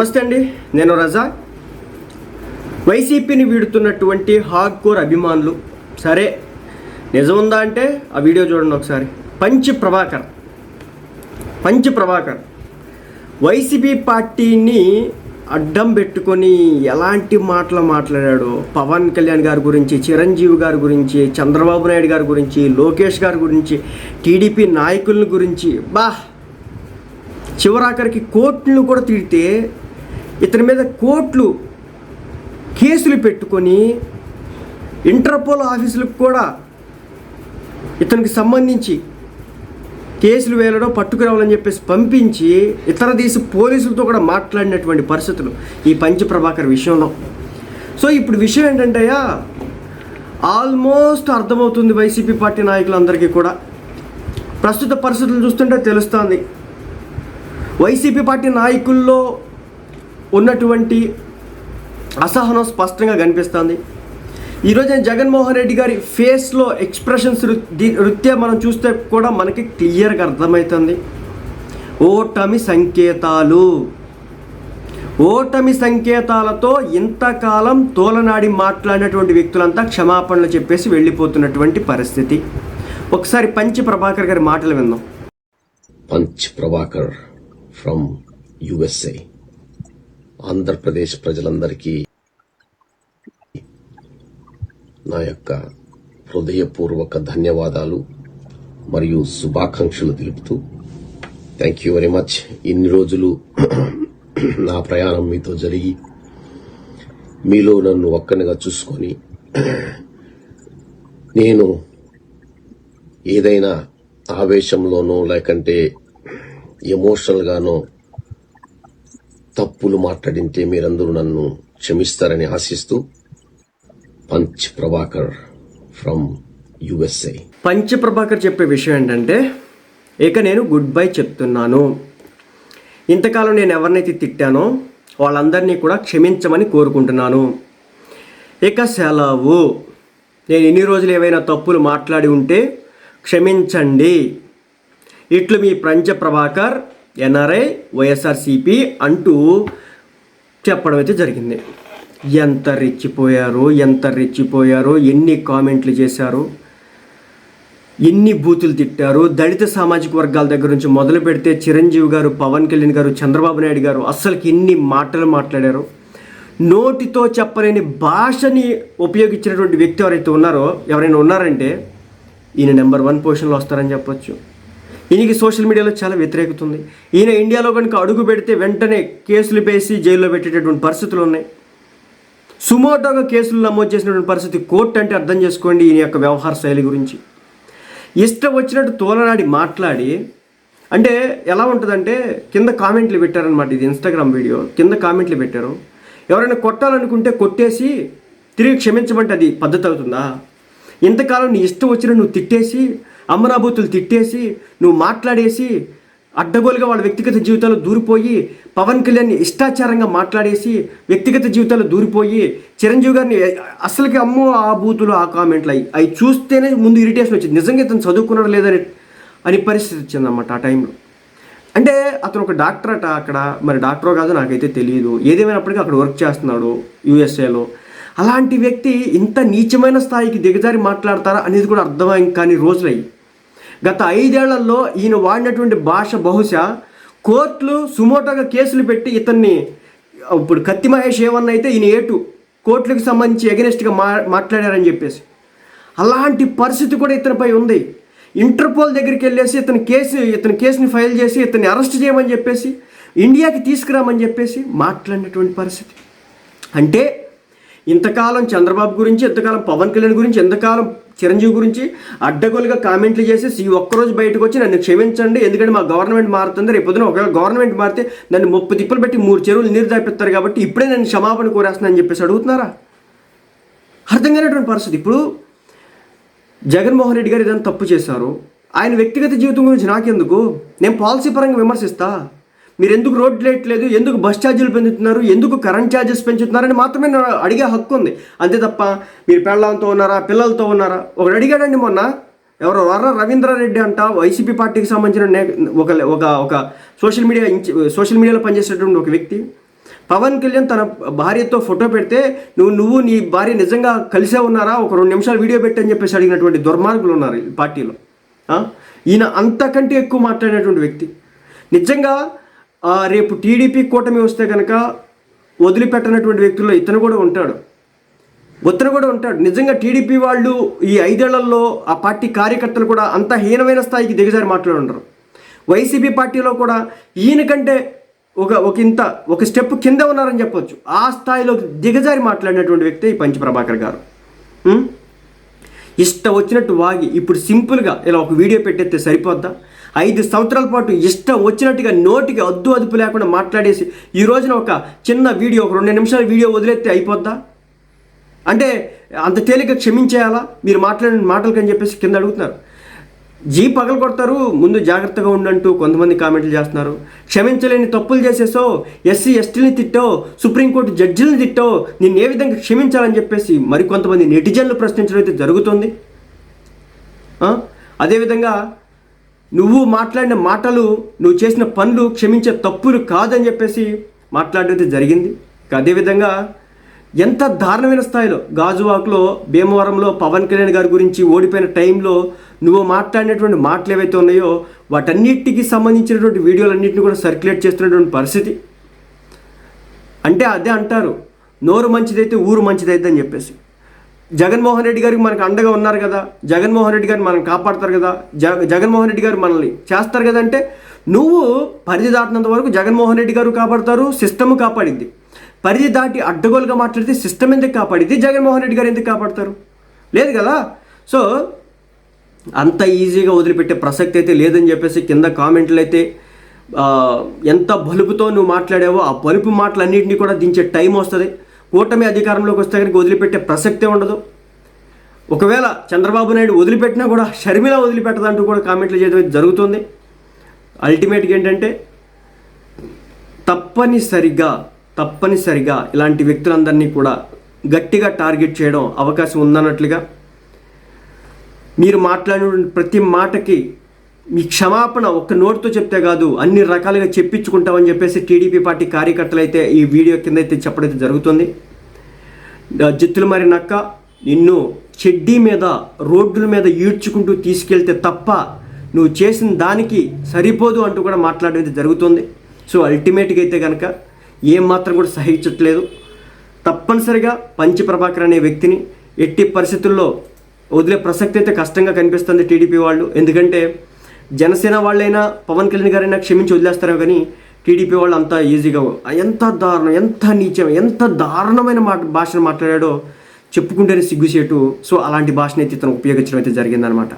నమస్తే అండి నేను రజా. వైసీపీని వీడుతున్నటువంటి హార్డ్ కోర్ అభిమానులు సరే నిజం ఉందా అంటే ఆ వీడియో చూడండి ఒకసారి. Punch Prabhakar. Punch Prabhakar. YCP పార్టీని అడ్డం పెట్టుకొని ఎలాంటి మాటలు మాట్లాడాడో పవన్ కళ్యాణ్ గారి గురించి చిరంజీవి గారి గురించి చంద్రబాబు నాయుడు గారి గురించి లోకేష్ గారి గురించి టీడీపీ నాయకుల గురించి బా చివరాఖరికి కోర్టును కూడా తిడితే ఇతని మీద కోట్లు కేసులు పెట్టుకొని ఇంటర్పోల్ ఆఫీసులకు కూడా ఇతనికి సంబంధించి కేసులు వేలడం పట్టుకురావాలని చెప్పేసి పంపించి ఇతర దేశ పోలీసులతో కూడా మాట్లాడినటువంటి పరిస్థితులు ఈ పంచ ప్రభాకర్ విషయంలో. సో ఇప్పుడు విషయం ఏంటంటయ్యా ఆల్మోస్ట్ అర్థమవుతుంది వైసీపీ పార్టీ నాయకులందరికీ కూడా. ప్రస్తుత పరిస్థితులు చూస్తుంటే తెలుస్తోంది. వైసీపీ పార్టీ నాయకుల్లో ఉన్నటువంటి అసహనం స్పష్టంగా కనిపిస్తుంది. ఈరోజు జగన్మోహన్ రెడ్డి గారి ఫేస్లో ఎక్స్ప్రెషన్స్ నృత్యం మనం చూస్తే కూడా మనకి క్లియర్గా అర్థమవుతుంది. ఓటమి సంకేతాలు. ఓటమి సంకేతాలతో ఇంతకాలం తోలనాడి మాట్లాడినటువంటి వ్యక్తులంతా క్షమాపణలు చెప్పేసి వెళ్ళిపోతున్నటువంటి పరిస్థితి. ఒకసారి పంచి ప్రభాకర్ గారి మాటలు విందాం. Punch Prabhakar from USA. Andhra Pradesh ప్రజలందరికీ నా యొక్క హృదయపూర్వక ధన్యవాదాలు మరియు శుభాకాంక్షలు తెలుపుతూ థ్యాంక్ యూ వెరీ మచ్ ఇన్ని రోజులు నా ప్రయాణం మీతో జరిగి మీలో నన్ను ఒక్కనిగా చూసుకొని నేను ఏదైనా ఆవేశంలోనో లేకంటే ఎమోషనల్గానో తప్పులు మాట్లాడింటే మీరందరూ నన్ను క్షమిస్తారని ఆశిస్తూ పంచ్ ప్రభాకర్ ఫ్రమ్ యుఎస్ఏ. పంచ ప్రభాకర్ చెప్పే విషయం ఏంటంటే ఇక నేను గుడ్ బై చెప్తున్నాను. ఇంతకాలం నేను ఎవరినైతే తిట్టానో వాళ్ళందరినీ కూడా క్షమించమని కోరుకుంటున్నాను. ఇక సెలవు. నేను ఎన్ని రోజులు ఏవైనా తప్పులు మాట్లాడి ఉంటే క్షమించండి. ఇట్లు మీ పంచ ప్రభాకర్ ఎన్ఆర్ఐ వైఎస్ఆర్సిపి అంటూ చెప్పడం అయితే జరిగింది. ఎంత రెచ్చిపోయారో ఎంత రెచ్చిపోయారో ఎన్ని కామెంట్లు చేశారో ఎన్ని బూతులు తిట్టారు దళిత సామాజిక వర్గాల దగ్గర నుంచి మొదలు పెడితే చిరంజీవి గారు పవన్ కళ్యాణ్ గారు చంద్రబాబు నాయుడు గారు అస్సలకి ఎన్ని మాటలు మాట్లాడారు నోటితో చెప్పలేని భాషని ఉపయోగించినటువంటి వ్యక్తి ఎవరైతే ఉన్నారో ఎవరైనా ఉన్నారంటే ఈయన నెంబర్ వన్ పొజిషన్లో వస్తారని చెప్పొచ్చు. ఈయనకి సోషల్ మీడియాలో చాలా వ్యతిరేకత ఉంది. ఈయన ఇండియాలో కనుక అడుగు పెడితే వెంటనే కేసులు వేసి జైల్లో పెట్టేటటువంటి పరిస్థితులు ఉన్నాయి. సుమోటోగా కేసులు నమోదు చేసినటువంటి పరిస్థితి కోర్టు అంటే అర్థం చేసుకోండి ఈయన యొక్క వ్యవహార శైలి గురించి. ఇష్టం వచ్చినట్టు తోలనాడి మాట్లాడి అంటే ఎలా ఉంటుందంటే కింద కామెంట్లు పెట్టారనమాట ఇది ఇన్స్టాగ్రామ్ వీడియో కింద కామెంట్లు పెట్టారు. ఎవరైనా కొట్టాలనుకుంటే కొట్టేసి తిరిగి క్షమించమంటే అది పద్ధతి అవుతుందా? ఇంతకాలం నీ ఇష్టం వచ్చిన నువ్వు తిట్టేసి అమరాబూతులు తిట్టేసి నువ్వు మాట్లాడేసి అడ్డగోలుగా వాళ్ళ వ్యక్తిగత జీవితాలు దూరిపోయి పవన్ కళ్యాణ్ని ఇష్టాచారంగా మాట్లాడేసి వ్యక్తిగత జీవితాలు దూరిపోయి చిరంజీవి గారిని అసలుకి అమ్మో ఆ బూతులు ఆ కామెంట్లు అవి అవి చూస్తేనే ముందు ఇరిటేషన్ వచ్చింది. నిజంగా ఇతను చదువుకున్నాడు లేదని అని పరిస్థితి వచ్చిందన్నమాట ఆ టైంలో. అంటే అతను ఒక డాక్టర్ అట అక్కడ. మరి డాక్టరో కాదో నాకైతే తెలియదు ఏదేమైనప్పటికీ అక్కడ వర్క్ చేస్తున్నాడు యూఎస్ఏలో. అలాంటి వ్యక్తి ఇంత నీచమైన స్థాయికి దిగజారి మాట్లాడతారా అనేది కూడా అర్థమై కానీ రోజులయ్యి. గత ఐదేళ్ళలో ఈయన వాడినటువంటి భాష బహుశా కోర్టులు సుమోటోగా కేసులు పెట్టి ఇతన్ని ఇప్పుడు కత్తి మహేష్ ఏమన్నా అయితే ఈయన ఏటు కోర్టులకు సంబంధించి ఎగనెస్ట్గా మా మాట్లాడారని చెప్పేసి. అలాంటి పరిస్థితి కూడా ఇతనిపై ఉంది. ఇంటర్పోల్ దగ్గరికి వెళ్ళేసి ఇతని కేసు ఇతని కేసుని ఫైల్ చేసి ఇతన్ని అరెస్ట్ చేయమని చెప్పేసి ఇండియాకి తీసుకురామని చెప్పేసి మాట్లాడినటువంటి పరిస్థితి. అంటే ఇంతకాలం చంద్రబాబు గురించి ఇంతకాలం పవన్ కళ్యాణ్ గురించి ఎంతకాలం చిరంజీవి గురించి అడ్డగోలుగా కామెంట్లు చేసేసి ఈ ఒక్కరోజు బయటకు వచ్చి నన్ను క్షమించండి ఎందుకంటే మా గవర్నమెంట్ మారుతుంది. రేపు పొద్దున ఒకవేళ గవర్నమెంట్ మారితే నన్ను ముప్పు తిప్పలు పెట్టి మూడు చెరువులు నీరు దాపిస్తారు కాబట్టి ఇప్పుడే నన్ను క్షమాపణ కోరేస్తున్నానని చెప్పేసి అడుగుతున్నారా? అర్థం కానటువంటి పరిస్థితి. ఇప్పుడు జగన్మోహన్ రెడ్డి గారు ఏదైనా తప్పు చేశారు. ఆయన వ్యక్తిగత జీవితం గురించి నాకెందుకు? నేను పాలసీ పరంగా విమర్శిస్తా. మీరు ఎందుకు రోడ్లు వేయట్లేదు ఎందుకు బస్ ఛార్జీలు పెంచుతున్నారు? ఎందుకు కరెంట్ ఛార్జెస్ పెంచుతున్నారని మాత్రమే అడిగే హక్కు ఉంది. అంతే తప్ప మీరు పెళ్ళంతో ఉన్నారా? పిల్లలతో ఉన్నారా? ఒకడు అడిగాడండి మొన్న. ఎవరో వర్ర రవీంద్రారెడ్డి అంట వైసీపీ పార్టీకి సంబంధించిన ఒక ఒక ఒక సోషల్ మీడియా సోషల్ మీడియాలో పనిచేసేటువంటి ఒక వ్యక్తి. పవన్ కళ్యాణ్ తన భార్యతో ఫోటో పెడితే నువ్వు నువ్వు నీ భార్య నిజంగా కలిసే ఉన్నారా? ఒక రెండు నిమిషాలు వీడియో పెట్టని చెప్పేసి అడిగినటువంటి దుర్మార్గులు ఉన్నారు ఈ పార్టీలో. ఈయన అంతకంటే ఎక్కువ మాట్లాడినటువంటి వ్యక్తి. నిజంగా రేపు టీడీపీ కూటమి వస్తే కనుక వదిలిపెట్టనటువంటి వ్యక్తుల్లో ఇతను కూడా ఉంటాడు. ఉత్తర కూడా ఉంటాడు. నిజంగా టీడీపీ వాళ్ళు ఈ ఐదేళ్ళలో ఆ పార్టీ కార్యకర్తలు కూడా అంత హీనమైన స్థాయికి దిగజారి మాట్లాడుండరు. వైసీపీ పార్టీలో కూడా ఈయన కంటే ఒక ఒక ఇంత ఒక స్టెప్ కింద ఉన్నారని చెప్పొచ్చు. ఆ స్థాయిలో దిగజారి మాట్లాడినటువంటి వ్యక్తి ఈ పంచ ప్రభాకర్ గారు. ఇష్ట ఇష్టం వచ్చినట్టు వాగి ఇప్పుడు సింపుల్గా ఇలా ఒక వీడియో పెట్టేస్తే సరిపోద్దా? ఐదు సంవత్సరాల పాటు ఇష్టం వచ్చినట్టుగా నోటికి అద్దు అదుపు లేకుండా మాట్లాడేసి ఈ రోజున ఒక చిన్న వీడియో ఒక రెండు నిమిషాల వీడియో వదిలేస్తే అయిపోద్దా? అంటే అంత తేలిక క్షమించేయాలా? మీరు మాట్లాడిన మాటలకని చెప్పేసి కింద అడుగుతున్నారు. జీ పగలు కొడతారు ముందు జాగ్రత్తగా ఉండంటూ కొంతమంది కామెంట్లు చేస్తున్నారు. క్షమించలేని తప్పులు చేసేసో ఎస్సీ ఎస్టీని తిట్టో సుప్రీంకోర్టు జడ్జిల్ని తిట్టో నిన్ను ఏ విధంగా క్షమించాలని చెప్పేసి మరికొంతమంది నెటిజన్లు ప్రశ్నించడం అయితే జరుగుతుంది? అదేవిధంగా నువ్వు మాట్లాడిన మాటలు నువ్వు చేసిన పనులు క్షమించే తప్పులు కాదని చెప్పేసి మాట్లాడడం జరిగింది. అదేవిధంగా ఎంత దారుణమైన స్థాయిలో గాజువాక్లో భీమవరంలో పవన్ కళ్యాణ్ గారి గురించి ఓడిపోయిన టైంలో నువ్వు మాట్లాడినటువంటి మాటలు ఏవైతే ఉన్నాయో వాటన్నిటికి సంబంధించినటువంటి వీడియోలన్నింటినీ కూడా సర్క్యులేట్ చేస్తున్నటువంటి పరిస్థితి. అంటే అదే అంటారు నోరు మంచిదైతే ఊరు మంచిదైతే అని చెప్పేసి. జగన్మోహన్ రెడ్డి గారికి మనకు అండగా ఉన్నారు కదా జగన్మోహన్ రెడ్డి గారిని మనం కాపాడతారు కదా జగ జగన్మోహన్ రెడ్డి గారు మనల్ని చేస్తారు కదా అంటే నువ్వు పరిధి దాటినంత వరకు జగన్మోహన్ రెడ్డి గారు కాపాడతారు సిస్టమ్ కాపాడిద్ది పరిధి దాటి అడ్డగోలుగా మాట్లాడితే సిస్టమ్ ఎందుకు కాపాడింది జగన్మోహన్ రెడ్డి గారు ఎందుకు కాపాడతారు? లేదు కదా? సో అంత ఈజీగా వదిలిపెట్టే ప్రసక్తి అయితే లేదని చెప్పేసి కింద కామెంట్లు అయితే ఎంత బలుపుతో నువ్వు మాట్లాడావో ఆ బలుపు మాటలన్నింటినీ కూడా దించే టైం వస్తుంది. కూటమి అధికారంలోకి వస్తే కనుక వదిలిపెట్టే ప్రసక్తే ఉండదు. ఒకవేళ చంద్రబాబు నాయుడు వదిలిపెట్టినా కూడా షర్మిల వదిలిపెట్టదంటూ కూడా కామెంట్లు చేయడం జరుగుతుంది. అల్టిమేట్గా ఏంటంటే తప్పనిసరిగా తప్పనిసరిగా ఇలాంటి వ్యక్తులందరినీ కూడా గట్టిగా టార్గెట్ చేయడం అవకాశం ఉందన్నట్లుగా మీరు మాట్లాడిన ప్రతి మాటకి మీ క్షమాపణ ఒక్క నోటితో చెప్తే కాదు అన్ని రకాలుగా చెప్పించుకుంటామని చెప్పేసి టీడీపీ పార్టీ కార్యకర్తలు అయితే ఈ వీడియో కింద అయితే చెప్పడం అయితే జరుగుతుంది. జిత్తులు మరి నక్క నిన్ను చెడ్డీ మీద రోడ్ల మీద ఈడ్చుకుంటూ తీసుకెళ్తే తప్ప నువ్వు చేసిన దానికి సరిపోదు అంటూ కూడా మాట్లాడేది జరుగుతుంది. సో అల్టిమేట్గా అయితే కనుక ఏం మాత్రం కూడా సహించట్లేదు. తప్పనిసరిగా పంచి ప్రభాకర్ అనే వ్యక్తిని ఎట్టి పరిస్థితుల్లో వదిలే ప్రసక్తి అయితే కష్టంగా కనిపిస్తుంది టీడీపీ వాళ్ళు. ఎందుకంటే జనసేన వాళ్ళైనా పవన్ కళ్యాణ్ గారైనా క్షమించి వదిలేస్తారో కానీ టీడీపీ వాళ్ళు అంత ఈజీగా ఎంత దారుణం ఎంత నీచం ఎంత దారుణమైన మాట భాషను మాట్లాడాడో చెప్పుకుంటేనే సిగ్గుచేటు. సో అలాంటి భాషను అయితే ఇతను ఉపయోగించడం అయితే జరిగిందనమాట